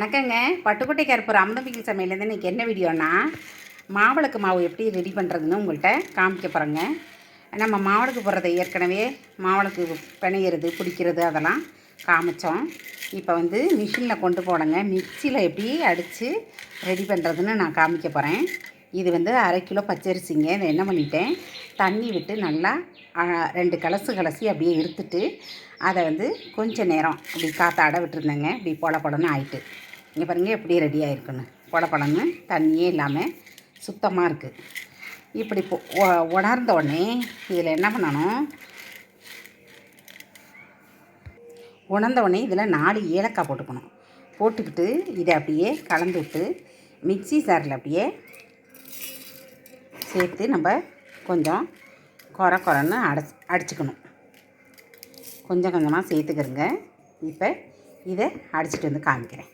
வணக்கங்க. பட்டுக்கோட்டை கருப்பூர் அமுதம்பிக்கல் சமையலேருந்து இன்றைக்கி என்ன வீடியோனா மாவிளக்கு மாவு எப்படி ரெடி பண்ணுறதுன்னு உங்கள்கிட்ட காமிக்க போகிறேங்க நம்ம மாவிளக்கு போடுறதை ஏற்கனவே மாவிளக்கு பிணையிறது பிடிக்கிறது அதெல்லாம் காமிச்சோம். இப்போ வந்து மிஷினில் கொண்டு போனங்க. மிக்சியில் எப்படி அடித்து ரெடி பண்ணுறதுன்னு நான் காமிக்க போகிறேன் இது வந்து அரை கிலோ பச்சரிசிங்க. இதை என்ன பண்ணிட்டேன்? தண்ணி விட்டு நல்லா ரெண்டு கலசு கலசி அப்படியே இருத்துட்டு அதை வந்து கொஞ்சம் நேரம் இப்படி காற்றாட விட்டுருந்தேங்க. இப்படி பொல பொலன்னு ஆயிட்டு. இங்கே பாருங்கள் எப்படி ரெடி ஆகிருக்குன்னு பொல தண்ணியே இல்லாமல் சுத்தமாக இருக்குது இப்படி உணர்ந்த உடனே இதில் என்ன பண்ணணும்? உணர்ந்த உடனே இதில் நாலு ஏலக்காய் போட்டுக்கணும். போட்டுக்கிட்டு இதை அப்படியே கலந்து விட்டு மிக்ஸி சாரில் அப்படியே சேர்த்து நம்ம கொஞ்சம் குறை குறைன்னு அடைச்சி அடிச்சுக்கணும். கொஞ்சம் கொஞ்சமாக சேர்த்துக்கிறங்க. இப்போ இதை அடிச்சிட்டு வந்து காமிக்கிறேன்.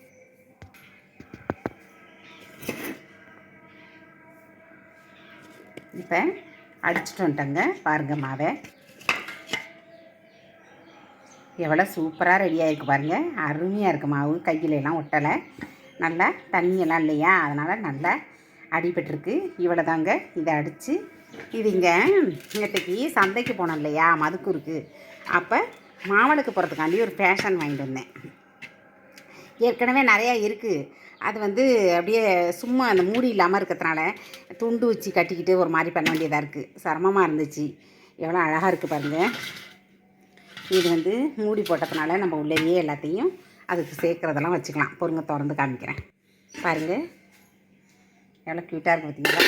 இப்போ அடிச்சிட்டு வந்துட்டேங்க. பாருங்கள் மாவை. எவ்வளோ சூப்பராக ரெடியாக இருக்குது பாருங்கள் அருமையாக இருக்குது மாவு. கையில எல்லாம் ஒட்டலை. நல்லா தண்ணியெல்லாம் இல்லையா? அதனால் நல்லா அடிபட்டுருக்கு. இவ்வளோ தாங்க இதை அடித்து இது இங்கே நேற்றுக்கு சந்தைக்கு போனோம் இல்லையா? மதுக்கூருக்கு. அப்போ மாவளுக்கு போகிறதுக்காண்டி ஒரு ஃபேஷன் வாங்கிட்டு வந்தேன். ஏற்கனவே நிறையா இருக்குது அது வந்து அப்படியே சும்மா அந்த மூடி இல்லாமல் இருக்கிறதுனால துண்டு வச்சு கட்டிக்கிட்டு ஒரு மாதிரி பண்ண வேண்டியதாக இருக்குது சிரமமாக இருந்துச்சு. எவ்வளோ அழகாக இருக்குது பாருங்கள் இது வந்து மூடி போட்டதுனால நம்ம உள்ளேயே எல்லாத்தையும் அதுக்கு சேர்க்குறதெல்லாம் வச்சுக்கலாம். பொருங்க திறந்து காமிக்கிறேன். பாருங்கள் எவ்வளோ க்யூட்டாக இருக்குது பார்த்தீங்களா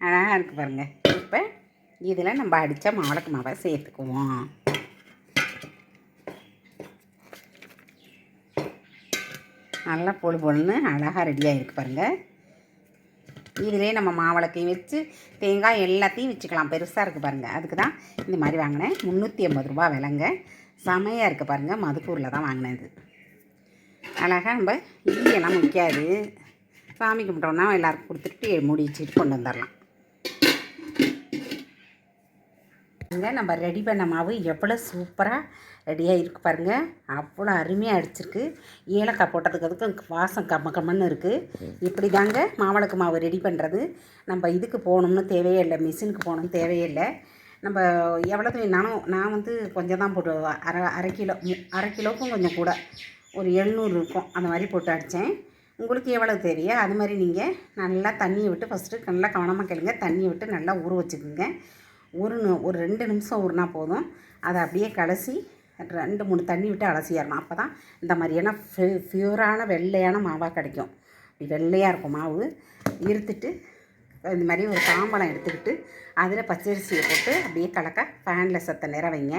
அழகாக இருக்குது பாருங்கள் இப்போ இதில் நம்ம அடித்த மாவளக்கு மாவை சேர்த்துக்குவோம். நல்லா பொழு பொழுன்னு அழகாக ரெடியாக இருக்குது பாருங்கள் இதிலே நம்ம மாவளக்கையும் வச்சு தேங்காய் எல்லாத்தையும் வச்சுக்கலாம். பெருசாக இருக்குது பாருங்கள் அதுக்கு தான் இந்த மாதிரி வாங்கினேன். முந்நூற்றி ஐம்பது ரூபா விலைங்க. செமையாக இருக்குது பாருங்கள் மதுப்பூரில் தான் வாங்கினேன் இது அழகாக நம்ம இடியெல்லாம் முக்காது சாமி கும்பிட்டோன்னா எல்லாருக்கும் கொடுத்துட்டு மூடி வச்சுட்டு கொண்டு வந்துடலாம். பாருங்க. நம்ம ரெடி பண்ண மாவு எவ்வளோ சூப்பராக ரெடியாக இருக்குது பாருங்க. அவ்வளோ அருமையாக அடிச்சிருக்கு. ஏலக்காய் போட்டதுக்கு அதுக்கு வாசம் கம்ம கம்மன்னு இருக்குது இப்படி தாங்க மாவளக்கு மாவு ரெடி பண்ணுறது நம்ம இதுக்கு போகணும்னு தேவையே இல்லை. மிஷினுக்கு போகணும்னு தேவையே இல்லை. நம்ம எவ்வளோது வேணாலும் நான் வந்து கொஞ்சம் தான் போட்டு அரை அரை கிலோ மு- அரை கிலோவுக்கும் கொஞ்சம் கூட. ஒரு எழுநூறு இருக்கும். அந்த மாதிரி போட்டு அடித்தேன் உங்களுக்கு எவ்வளோ தெரியும் அது மாதிரி நீங்கள் நல்லா தண்ணியை விட்டு ஃபஸ்ட்டு நல்லா கவனமாக கேளுங்க. தண்ணியை விட்டு நல்லா ஊற வச்சுக்கோங்க. ஒரு ஒரு ரெண்டு நிமிஷம் ஊறினா போதும். அதை அப்படியே கலசி ரெண்டு மூணு தண்ணி விட்டு அலசிடணும் அப்போ தான் இந்த மாதிரியான ஃபி ஃபியூரான வெள்ளையான மாவாக கிடைக்கும். வெள்ளையாக இருக்கும் மாவு. இருத்துட்டு இந்த மாதிரி ஒரு தாம்பழம் எடுத்துக்கிட்டு அதில் பச்சரிசியை போட்டு அப்படியே கலக்க ஃபேனில் சத்த நேரம் வைங்க.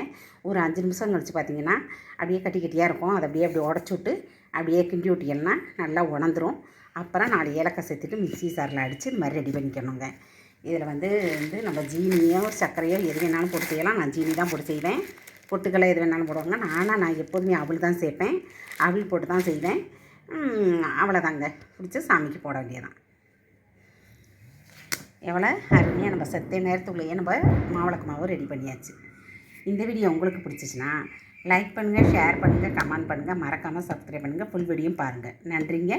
ஒரு அஞ்சு நிமிஷம் கழித்து பார்த்தீங்கன்னா அப்படியே கட்டி கட்டியாக இருக்கும். அதை அப்படியே அப்படி உடச்சி விட்டு அப்படியே கிண்டி விட்டிங்கன்னா நல்லா உணர்ந்துடும் அப்புறம் நாலு ஏலக்காய் சேர்த்துட்டு மிக்சி சாரில் அடித்து இந்த மாதிரி ரெடி பண்ணிக்கணுங்க. இதில் வந்து வந்து நம்ம ஜீனியோ சர்க்கரையோ எது வேணாலும் போட்டு செய்யலாம். நான் ஜீனி தான் போட்டு செய்வேன். பொட்டுக்கலை எது வேணாலும் போடுவாங்க. நானாக நான் எப்போதுமே அவள் தான் சேர்ப்பேன். அவள் போட்டு தான் செய்வேன். அவ்வளோதாங்க. பிடிச்சி சாமிக்கு போட வேண்டியதான் எவ்வளோ அருமையாக நம்ம செத்த நேரத்துக்குள்ளேயே நம்ம மாவளக்கு மாவு ரெடி பண்ணியாச்சு. இந்த வீடியோ உங்களுக்கு பிடிச்சிச்சின்னா லைக் பண்ணுங்கள் ஷேர் பண்ணுங்கள் கமெண்ட் பண்ணுங்கள் மறக்காமல் சப்ஸ்கிரைப் பண்ணுங்கள் ஃபுல் வீடியோ பாருங்கள் நன்றிங்க.